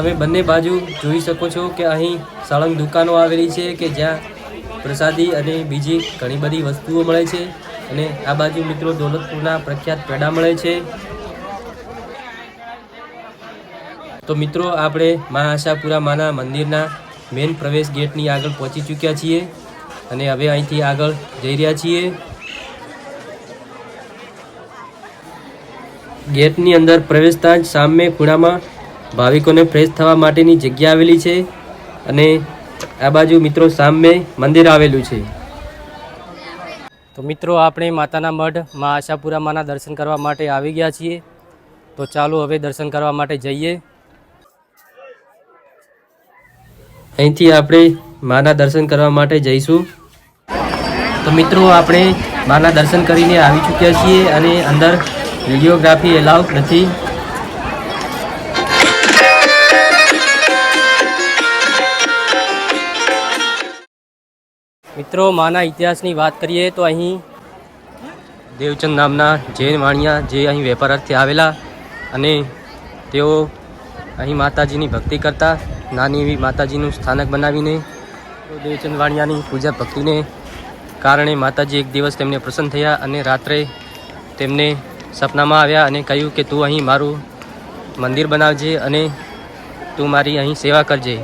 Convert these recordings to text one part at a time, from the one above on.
તમે બંને બાજુ જોઈ શકો છો કે અહીં સળંગ દુકાનો આવેલી છે કે જ્યાં પ્રસાદી અને બીજી ઘણી બધી વસ્તુઓ મળે છે અને આ બાજુ મિત્રો દોલતપુરના પ્રખ્યાત પેડા મળે છે. તો મિત્રો, આપણે મા આશાપુરા માના મંદિરના મેન પ્રવેશ ગેટની આગળ પહોંચી ચૂક્યા છીએ અને હવે અહીંથી આગળ જઈ રહ્યા છીએ. ગેટની અંદર પ્રવેશતા જ સામે ખૂણામાં ભાવિકોને ફ્રેશ થવા માટેની જગ્યા આવેલી છે અને આ બાજુ મિત્રો સામે મંદિર આવેલું છે. તો મિત્રો, આપણે માતાના મઢ મા આશાપુરા દર્શન કરવા માટે આવી ગયા છીએ. તો ચાલો હવે દર્શન કરવા માટે જઈએ. અહીંથી આપણે માના દર્શન કરવા માટે જઈશું. તો મિત્રો, આપણે માના દર્શન કરીને આવી ચૂક્યા છીએ અને અંદર વિડીયોગ્રાફી એલાઉ નથી. મિત્રો, માના ઇતિહાસની વાત કરીએ તો અહીં દેવચંદ નામના જૈન વાણિયા જે અહીં વેપારથી આવેલા અને તેઓ અહીં માતાજીની ભક્તિ કરતા, નાની એવી માતાજીનું સ્થાનક બનાવીને દેવચંદ વાણિયાની પૂજા ભક્તિને કારણે માતાજી એક દિવસ તેમને પ્રસન્ન થયા અને રાત્રે તેમને સપનામાં આવ્યા અને કહ્યું કે, તું અહીં મારું મંદિર બનાવજે અને તું મારી અહીં સેવા કરજે.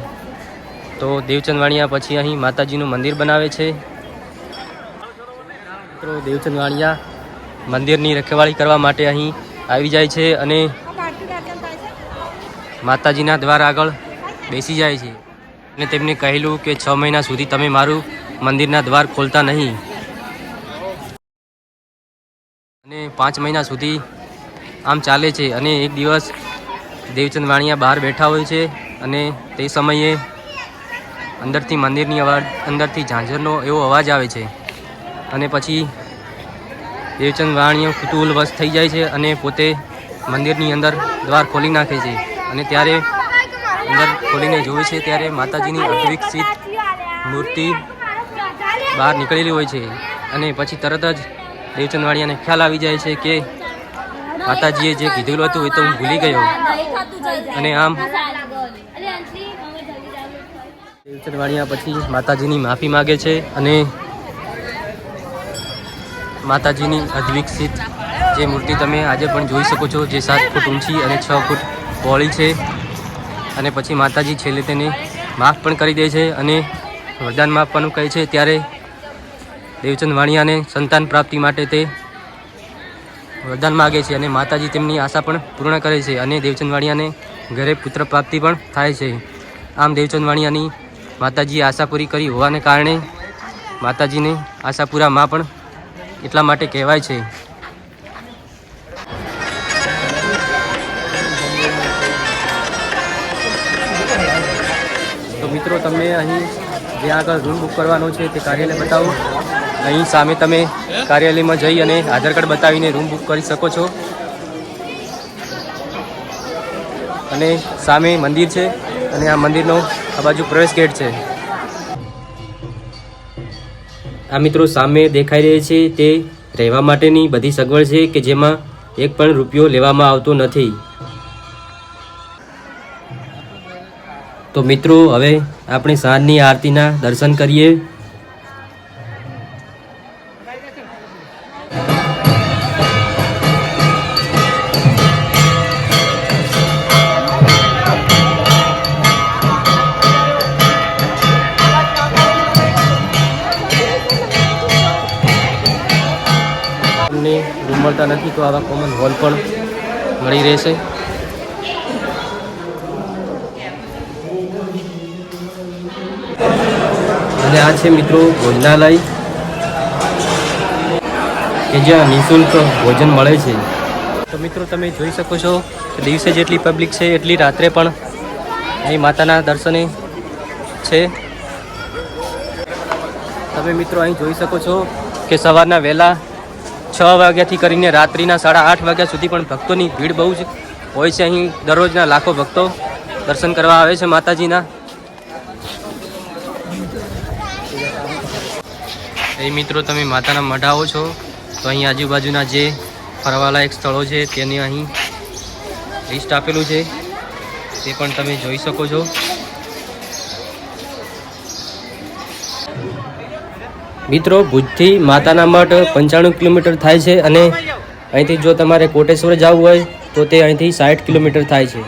તો દેવચંદ વાણિયા પછી અહીં માતાજીનું મંદિર બનાવે છે. મિત્રો દેવચંદ વાણિયા મંદિરની રખેવાળી કરવા માટે અહીં આવી જાય છે અને માતાજીના દ્વાર આગળ બેસી જાય છે. અને તેમને કહેલું કે છ મહિના સુધી તમે મારું મંદિરના દ્વાર ખોલતા નહીં. અને પાંચ મહિના સુધી આમ ચાલે છે અને એક દિવસ દેવચંદ વાણિયા બહાર બેઠા હોય છે અને તે સમયે અંદરથી મંદિરની અવાજ, અંદરથી ઝાંઝરનો એવો અવાજ આવે છે. અને પછી દેવચંદ વાણીઓ કુતુહલવશ થઈ જાય છે અને પોતે મંદિરની અંદર દ્વાર ખોલી નાખે છે. અને ત્યારે અંદર ખોલીને જોવે છે ત્યારે માતાજીની અવિકસિત મૂર્તિ બહાર નીકળેલી હોય છે. અને પછી તરત જ દેવચંદ વાણિયાને ખ્યાલ આવી જાય છે કે માતાજીએ જે કીધેલું હતું એ તો હું ભૂલી ગયો. અને આમ દેવચંદ વાણિયા પછી માતાજીની માફી માગે છે અને માતાજીની અદ્વિકસિત જે મૂર્તિ તમે આજે પણ જોઈ શકો છો, જે સાત ફૂટ ઊંચી અને છ ફૂટ પહોળી છે. અને પછી માતાજી છેલ્લે તેને માફ પણ કરી દે છે અને વરદાન માફવાનું કહે છે. ત્યારે દેવચંદ વાણિયાને સંતાન પ્રાપ્તિ માટે તે વરદાન માગે છે અને માતાજી તેમની આશા પણ પૂર્ણ કરે છે અને દેવચંદ વાણિયાને ઘરે પુત્ર પ્રાપ્તિ પણ થાય છે. આમ દેવચંદ વાણિયાની માતાજીએ આશા પૂરી કરી હોવાને કારણે માતાજીને આશાપુરા માં પણ એટલા માટે કહેવાય છે. તો મિત્રો તમે અહીં જે આગળ રૂમ બુક કરવાનો છે તે કાર્યાલય બતાવો. અહીં સામે તમે કાર્યાલયમાં જઈ અને આધાર કાર્ડ બતાવીને રૂમ બુક કરી શકો છો. અને સામે મંદિર છે અને આ મંદિરનો આ બાજુ પ્રવેશ ગેટ છે. આ મિત્રો સામે દેખાઈ રહી છે તે રહેવા માટેની બધી સગવડ છે કે જેમાં એક પણ રૂપિયો લેવામાં આવતો નથી. તો મિત્રો, હવે આપણે સાંજની આરતીના દર્શન કરીએ. તમને રૂમ મળતા નથી તો આવા કોમન હોલ પણ મળી રહેશે. અને આ છે મિત્રો ભોજનાલય, કે જ્યાં નિઃશુલ્ક ભોજન મળે છે. તો મિત્રો તમે જોઈ શકો છો કે દિવસે જેટલી પબ્લિક છે, એટલી રાત્રે પણ અહીં માતાના દર્શને છે. તમે મિત્રો અહીં જોઈ શકો છો કે સવારના વહેલા છ વાગ્યાથી કરીને રાત્રિના સાડા આઠ વાગ્યા સુધી પણ ભક્તોની ભીડ બહુ જ હોય છે. અહીં દરરોજના લાખો ભક્તો દર્શન કરવા આવે છે માતાજીના. એ મિત્રો, તમે માતાના મઢ આવો છો, તો અહીં આજુબાજુના જે ફરવાલાયક સ્થળો છે, તેની અહીં લિસ્ટ આપેલું છે. તે પણ તમે જોઈ શકો છો. મિત્રો, ભુજથી માતાના મઠ પંચાણું કિલોમીટર થાય છે અને અહીંથી જો તમારે કોટેશ્વર જવું હોય તો તે અહીંથી સાઠ કિલોમીટર થાય છે.